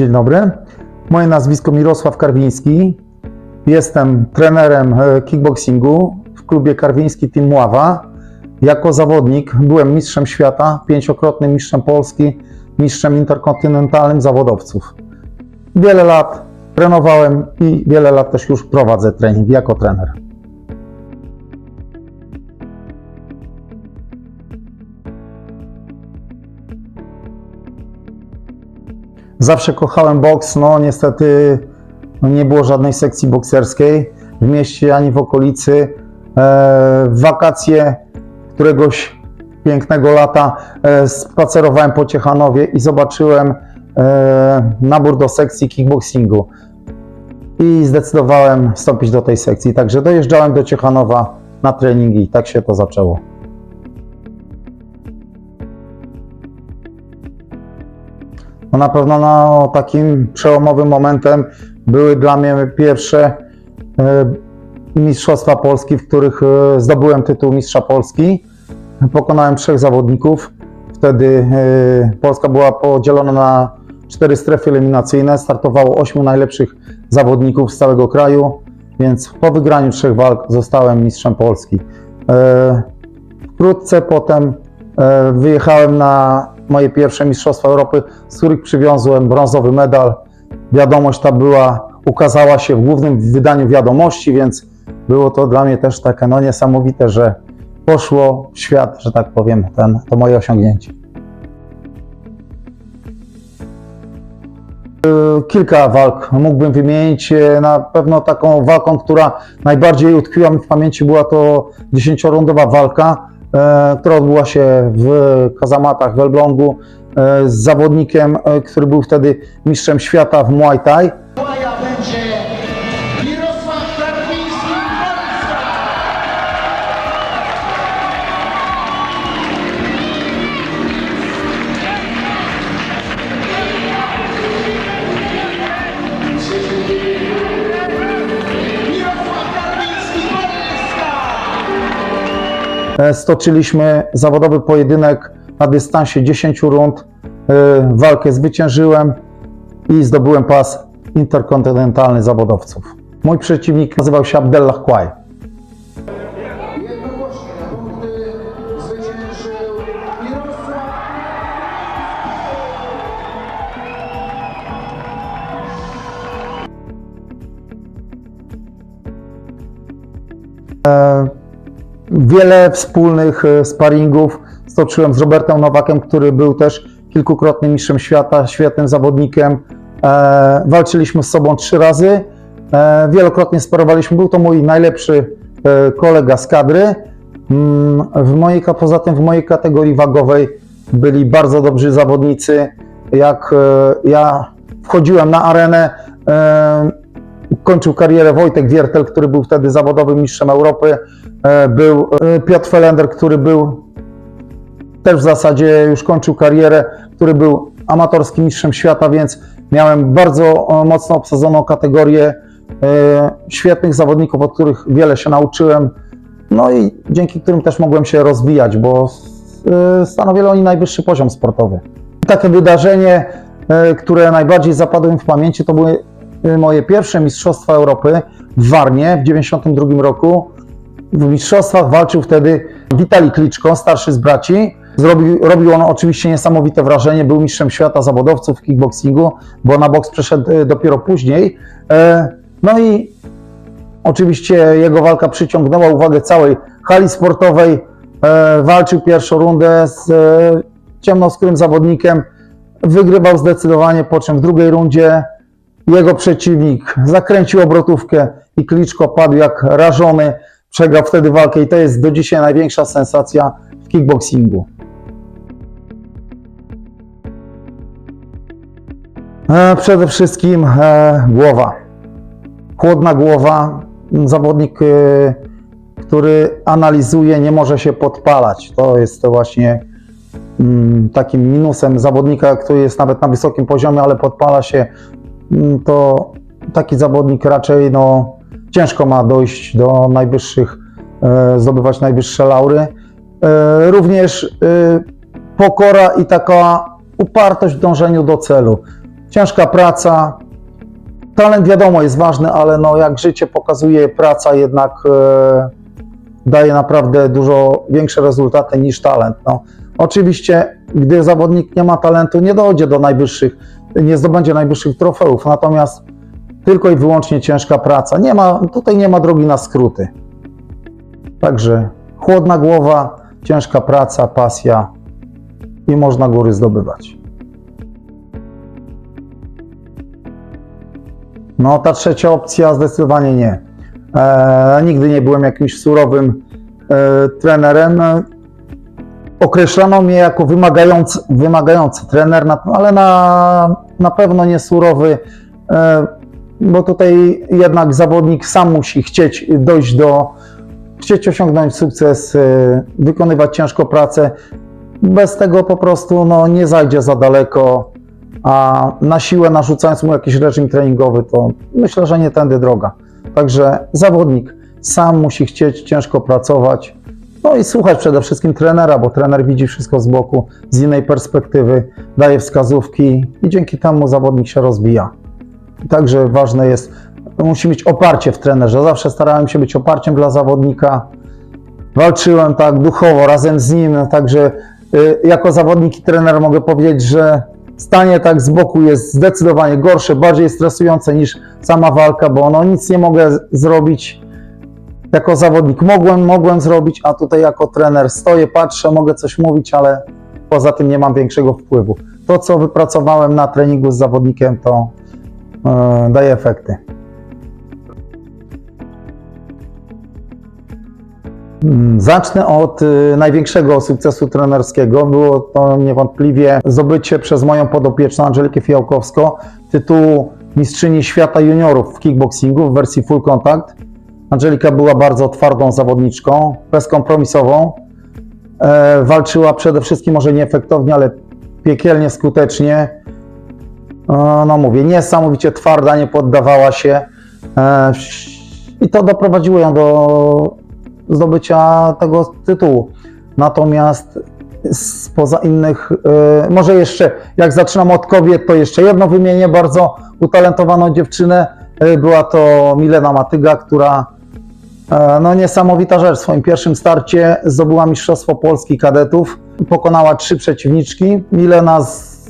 Dzień dobry. Moje nazwisko Mirosław Karwiński. Jestem trenerem e, kickboxingu w klubie Karwiński Team Ława. Jako zawodnik byłem mistrzem świata, pięciokrotnym mistrzem Polski, mistrzem interkontynentalnym zawodowców. Wiele lat trenowałem i wiele lat też już prowadzę trening jako trener. Zawsze kochałem boks, no niestety no, nie było żadnej sekcji bokserskiej w mieście ani w okolicy. E, w wakacje któregoś pięknego lata e, spacerowałem po Ciechanowie i zobaczyłem e, nabór do sekcji kickboxingu. I zdecydowałem wstąpić do tej sekcji. Także dojeżdżałem do Ciechanowa na treningi i tak się to zaczęło. No na pewno no, takim przełomowym momentem były dla mnie pierwsze e, Mistrzostwa Polski, w których e, zdobyłem tytuł Mistrza Polski. Pokonałem trzech zawodników. Wtedy e, Polska była podzielona na cztery strefy eliminacyjne. Startowało ośmiu najlepszych zawodników z całego kraju, więc po wygraniu trzech walk zostałem mistrzem Polski. Wkrótce potem wyjechałem na moje pierwsze Mistrzostwa Europy, z których przywiozłem brązowy medal. Wiadomość ta była, ukazała się w głównym wydaniu wiadomości, więc było to dla mnie też takie no, niesamowite, że poszło w świat, że tak powiem, ten, to moje osiągnięcie. Y, Kilka walk mógłbym wymienić. E, Na pewno taką walką, która najbardziej utkwiła mi w pamięci, była to dziesięciorundowa walka, która odbyła się w kazamatach w Elblągu e, z zawodnikiem, e, który był wtedy mistrzem świata w Muay Thai. Stoczyliśmy zawodowy pojedynek na dystansie 10 rund. E, Walkę zwyciężyłem i zdobyłem pas interkontynentalny zawodowców. Mój przeciwnik nazywał się Abdellah Kwaj. Wiele wspólnych e, sparingów stoczyłem z Robertem Nowakiem, który był też kilkukrotnym mistrzem świata, świetnym zawodnikiem. E, walczyliśmy z sobą trzy razy, e, wielokrotnie sparowaliśmy. Był to mój najlepszy kolega z kadry. Mm, W mojej, poza tym w mojej kategorii wagowej byli bardzo dobrzy zawodnicy. Jak ja wchodziłem na arenę, kończył karierę Wojtek Wiertel, który był wtedy zawodowym mistrzem Europy. E, Był e, Piotr Felender, który był też w zasadzie już kończył karierę, który był amatorskim mistrzem świata, więc miałem bardzo e, mocno obsadzoną kategorię świetnych zawodników, od których wiele się nauczyłem. No i dzięki którym też mogłem się rozwijać, bo stanowili oni najwyższy poziom sportowy. Takie wydarzenie, które najbardziej zapadło mi w pamięci, to były moje pierwsze Mistrzostwa Europy w Warnie w 1992 roku. W mistrzostwach walczył wtedy Witali Kliczko, starszy z braci. Zrobił, robił on oczywiście niesamowite wrażenie. Był mistrzem świata zawodowców w kickboxingu, bo na boks przeszedł e, dopiero później. E, No i oczywiście jego walka przyciągnęła uwagę całej hali sportowej. E, Walczył pierwszą rundę z e, ciemnoskórym zawodnikiem. Wygrywał zdecydowanie, po czym w drugiej rundzie jego przeciwnik zakręcił obrotówkę i Kliczko padł jak rażony. Przegrał wtedy walkę i to jest do dzisiaj największa sensacja w kickboxingu. E, Przede wszystkim e, głowa. Chłodna głowa. Zawodnik, e, który analizuje, nie może się podpalać. To jest to właśnie mm, takim minusem zawodnika, który jest nawet na wysokim poziomie, ale podpala się. Mm, To taki zawodnik raczej no, ciężko ma dojść do najwyższych, e, zdobywać najwyższe laury. E, Również e, pokora i taka upartość w dążeniu do celu. ciężka praca. Talent wiadomo jest ważny, ale no jak życie pokazuje, praca jednak daje naprawdę dużo większe rezultaty niż talent. No, oczywiście, gdy zawodnik nie ma talentu, nie dojdzie do najwyższych, nie zdobędzie najwyższych trofeów, natomiast tylko i wyłącznie ciężka praca. Nie ma, tutaj nie ma drogi na skróty. Także chłodna głowa, ciężka praca, pasja i można góry zdobywać. No, ta trzecia opcja zdecydowanie nie. E, nigdy nie byłem jakimś surowym e, trenerem. Określano mnie jako wymagający, wymagający trener, ale na, na pewno nie surowy, e, bo tutaj jednak zawodnik sam musi chcieć dojść do, chcieć osiągnąć sukces, e, wykonywać ciężką pracę. Bez tego po prostu no, nie zajdzie za daleko, a na siłę narzucając mu jakiś reżim treningowy, to myślę, że nie tędy droga. Także zawodnik sam musi chcieć ciężko pracować, no i słuchać przede wszystkim trenera, bo trener widzi wszystko z boku, z innej perspektywy, daje wskazówki i dzięki temu zawodnik się rozwija. Także ważne jest, musi mieć oparcie w trenerze. Zawsze starałem się być oparciem dla zawodnika. Walczyłem tak duchowo razem z nim, także y, jako zawodnik i trener mogę powiedzieć, że stanie tak z boku jest zdecydowanie gorsze, bardziej stresujące niż sama walka, bo no nic nie mogę zrobić jako zawodnik mogłem, mogłem zrobić, a tutaj jako trener stoję, patrzę, mogę coś mówić, ale poza tym nie mam większego wpływu. To, co wypracowałem na treningu z zawodnikiem, to e, daje efekty. Mm, Zacznę od y, największego sukcesu trenerskiego. Było to niewątpliwie zdobycie przez moją podopieczną Angelikę Fijałkowską tytułu mistrzyni świata juniorów w kickboxingu w wersji full contact. Angelika była bardzo twardą zawodniczką, bezkompromisową. E, walczyła przede wszystkim może nieefektownie, ale piekielnie skutecznie. E, no mówię, niesamowicie twarda, nie poddawała się. E, I to doprowadziło ją do zdobycia tego tytułu. Natomiast spoza innych, e, może jeszcze, jak zaczynam od kobiet, to jeszcze jedno wymienię bardzo utalentowaną dziewczynę. E, Była to Milena Matyga, która no niesamowita rzecz. W swoim pierwszym starcie zdobyła Mistrzostwo Polski Kadetów. Pokonała trzy przeciwniczki. Milena z,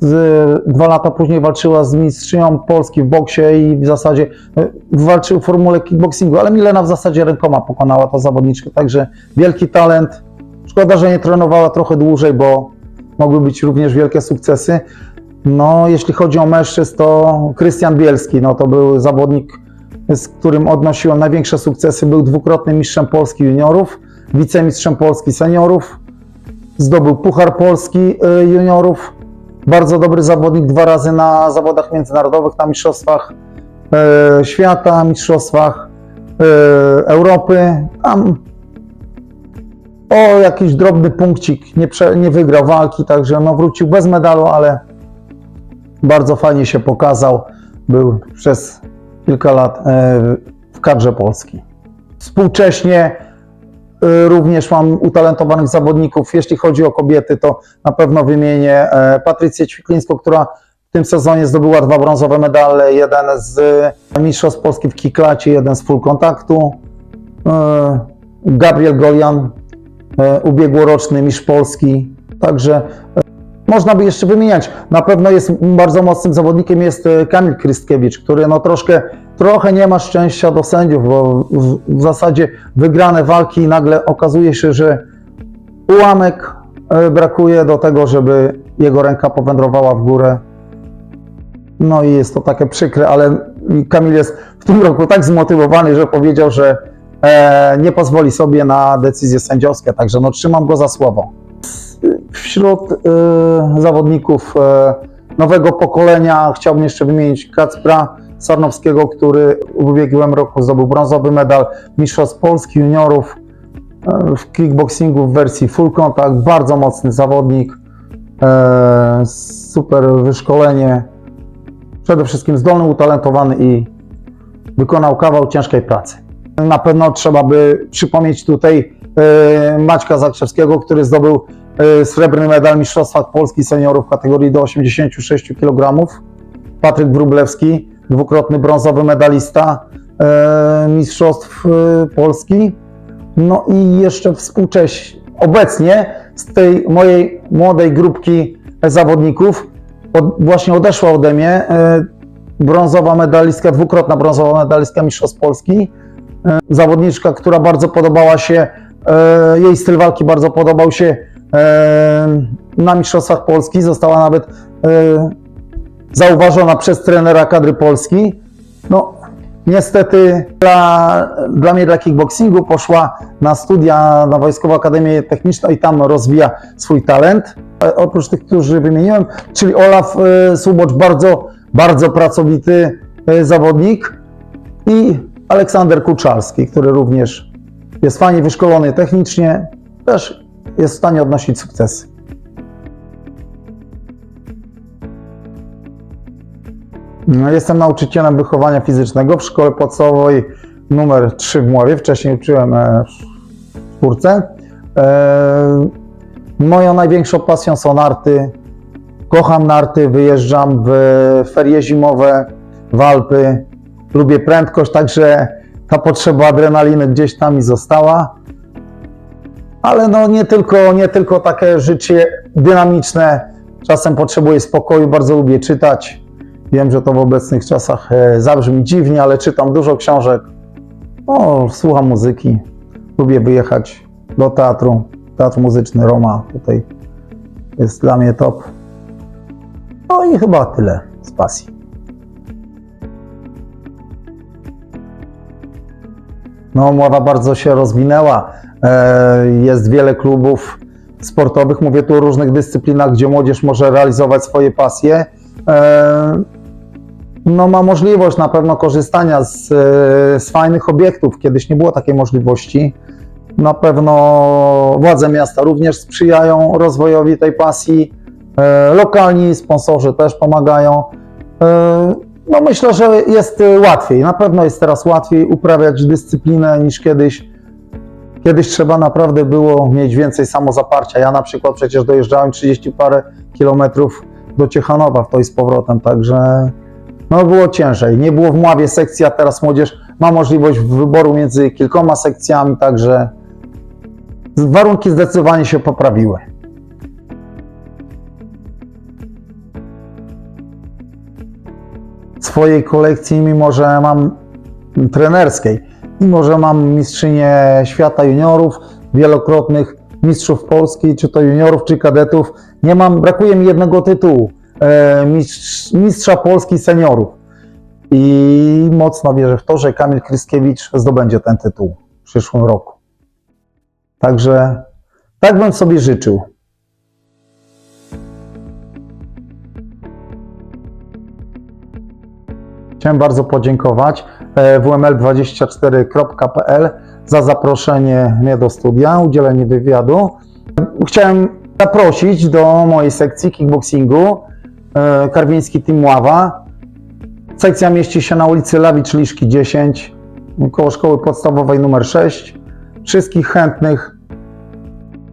z, dwa lata później walczyła z mistrzynią Polski w boksie i w zasadzie e, walczył w formule kickboxingu, ale Milena w zasadzie rękoma pokonała tą zawodniczkę, także wielki talent. Szkoda, że nie trenowała trochę dłużej, bo mogły być również wielkie sukcesy. No, jeśli chodzi o mężczyzn, to Krystian Bielski, no to był zawodnik, z którym odnosiłem największe sukcesy. Był dwukrotnym mistrzem Polski juniorów, wicemistrzem Polski seniorów, zdobył Puchar Polski y, juniorów. Bardzo dobry zawodnik, dwa razy na zawodach międzynarodowych, na mistrzostwach e, świata, mistrzostwach e, Europy. Tam o jakiś drobny punkcik nie, prze, nie wygrał walki, także no wrócił bez medalu, ale bardzo fajnie się pokazał. Był przez kilka lat e, w kadrze Polski. Współcześnie e, również mam utalentowanych zawodników. Jeśli chodzi o kobiety, to na pewno wymienię e, Patrycję Ćwiklińską, która w tym sezonie zdobyła dwa brązowe medale, jeden z Mistrzostw Polski w kiklacie, jeden z full kontaktu. Gabriel Golian, ubiegłoroczny mistrz Polski. Także można by jeszcze wymieniać. Na pewno jest bardzo mocnym zawodnikiem jest e, Kamil Krystkiewicz, który no troszkę, trochę nie ma szczęścia do sędziów, bo w, w zasadzie wygrane walki i nagle okazuje się, że ułamek e, brakuje do tego, żeby jego ręka powędrowała w górę. No i jest to takie przykre, ale Kamil jest w tym roku tak zmotywowany, że powiedział, że e, nie pozwoli sobie na decyzje sędziowskie, także no trzymam go za słowo. Wśród e, zawodników e, nowego pokolenia chciałbym jeszcze wymienić Kacpra Sarnowskiego, który w ubiegłym roku zdobył brązowy medal Mistrzostw Polski juniorów e, w kickboxingu w wersji full contact. Bardzo mocny zawodnik, super wyszkolenie, przede wszystkim zdolny, utalentowany i wykonał kawał ciężkiej pracy. Na pewno trzeba by przypomnieć tutaj Maćka Zakrzewskiego, który zdobył srebrny medal Mistrzostwa Polski seniorów w kategorii do 86 kg. Patryk Wróblewski, dwukrotny brązowy medalista e, Mistrzostw e, Polski. No i jeszcze współcześnie, obecnie z tej mojej młodej grupki zawodników od, właśnie odeszła ode mnie e, brązowa medalistka, dwukrotna brązowa medalistka Mistrzostw Polski. E, zawodniczka, która bardzo podobała się, e, jej styl walki bardzo podobał się e, na Mistrzostwach Polski. Została nawet e, zauważona przez trenera kadry Polski. No, niestety dla, dla mnie, dla kickboxingu poszła na studia na Wojskową Akademię Techniczną i tam rozwija swój talent. E, Oprócz tych, którzy wymieniłem, czyli Olaf e, Subocz, bardzo, bardzo pracowity e, zawodnik i Aleksander Kuczalski, który również jest fajnie wyszkolony technicznie, też jest w stanie odnosić sukcesy. No, Jestem nauczycielem wychowania fizycznego w szkole podstawowej numer 3 w Mławie. Wcześniej uczyłem e, w czwórce. E, Moją największą pasją są narty. Kocham narty, wyjeżdżam w ferie zimowe, w Alpy. Lubię prędkość, także ta potrzeba adrenaliny gdzieś tam mi została. Ale no nie tylko, nie tylko takie życie dynamiczne. Czasem potrzebuję spokoju, bardzo lubię czytać. Wiem, że to w obecnych czasach e, zabrzmi dziwnie, ale czytam dużo książek. O, słucham muzyki. Lubię wyjechać do teatru. Teatr muzyczny Roma tutaj jest dla mnie top. No i chyba tyle z pasji. No, Mława bardzo się rozwinęła. E, Jest wiele klubów sportowych. Mówię tu o różnych dyscyplinach, gdzie młodzież może realizować swoje pasje. E, No, ma możliwość na pewno korzystania z, e, z fajnych obiektów. Kiedyś nie było takiej możliwości. Na pewno władze miasta również sprzyjają rozwojowi tej pasji. Lokalni sponsorzy też pomagają. No myślę, że jest łatwiej. Na pewno jest teraz łatwiej uprawiać dyscyplinę niż kiedyś. Kiedyś trzeba naprawdę było mieć więcej samozaparcia. Ja na przykład przecież dojeżdżałem 30 parę kilometrów do Ciechanowa w to i z powrotem, także no było ciężej. Nie było w Mławie sekcji, a teraz młodzież ma możliwość wyboru między kilkoma sekcjami, także warunki zdecydowanie się poprawiły. swojej kolekcji, mimo że mam trenerskiej, mimo że mam mistrzynię świata juniorów, wielokrotnych mistrzów Polski, czy to juniorów, czy kadetów, nie mam, brakuje mi jednego tytułu, e, mistrz, mistrza Polski seniorów. I mocno wierzę w to, że Kamil Kryskiewicz zdobędzie ten tytuł w przyszłym roku. Także tak bym sobie życzył. Chciałem bardzo podziękować wml24.pl za zaproszenie mnie do studia, udzielenie wywiadu. Chciałem zaprosić do mojej sekcji kickboxingu e, Karwiński Team Ława. Sekcja mieści się na ulicy Lawicz Liszki 10, koło szkoły podstawowej numer 6. Wszystkich chętnych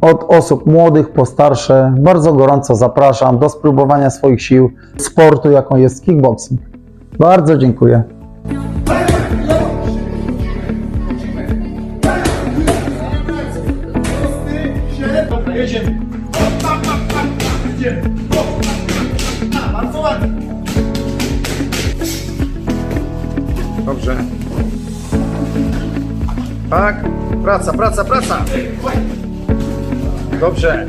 od osób młodych po starsze bardzo gorąco zapraszam do spróbowania swoich sił sportu, jaką jest kickboxing. Bardzo dziękuję. Bardzo ładnie. Dobrze. Tak. Praca, praca, praca. Dobrze.